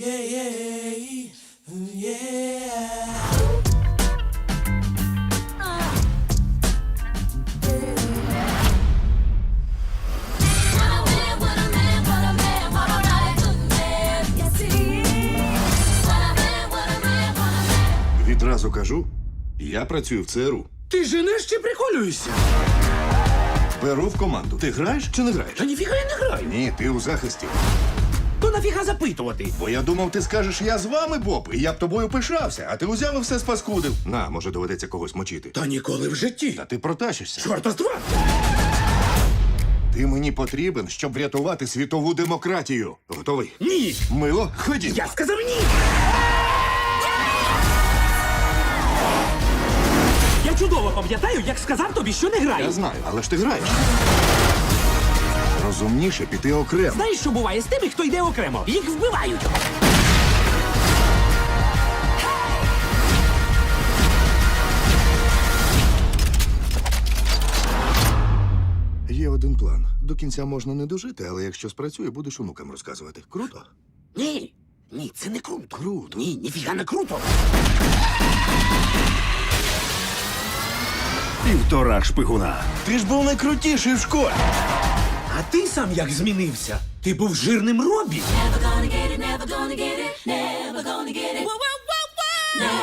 Man. Відразу кажу, я працюю в ЦРУ. Ти женеш чи приколюєшся? Беру в команду. Ти граєш чи не граєш? Та ніфіга я не граю. Ні, ти у захисті. То нафіга запитувати? Бо я думав, ти скажеш, я з вами, Боб, і я б тобою пишався, а ти узяв і все спаскудив. На, може, доведеться когось мочити. Та ніколи в житті. Та ти протащишся. Чорта з два. Ти мені потрібен, щоб врятувати світову демократію. Готовий? Ні. Мило, ходім. Я сказав ні. Я чудово пам'ятаю, як сказав тобі, що не Я знаю, але ж ти граєш. Розумніше піти окремо. Знаєш, що буває з тими, хто йде окремо? Їх вбивають. Є один план. До кінця можна не дожити, але якщо спрацює, будеш онукам розказувати. Круто? Ні. Ні, це не круто. Круто. Ні, ніфіга не круто. Півтора шпигуна. Ти ж був найкрутіший в школі. А ти сам як змінився? Ти був жирним Робі. Never gonna get it, never gonna get it, never gonna get it. Whoa, whoa, whoa, whoa.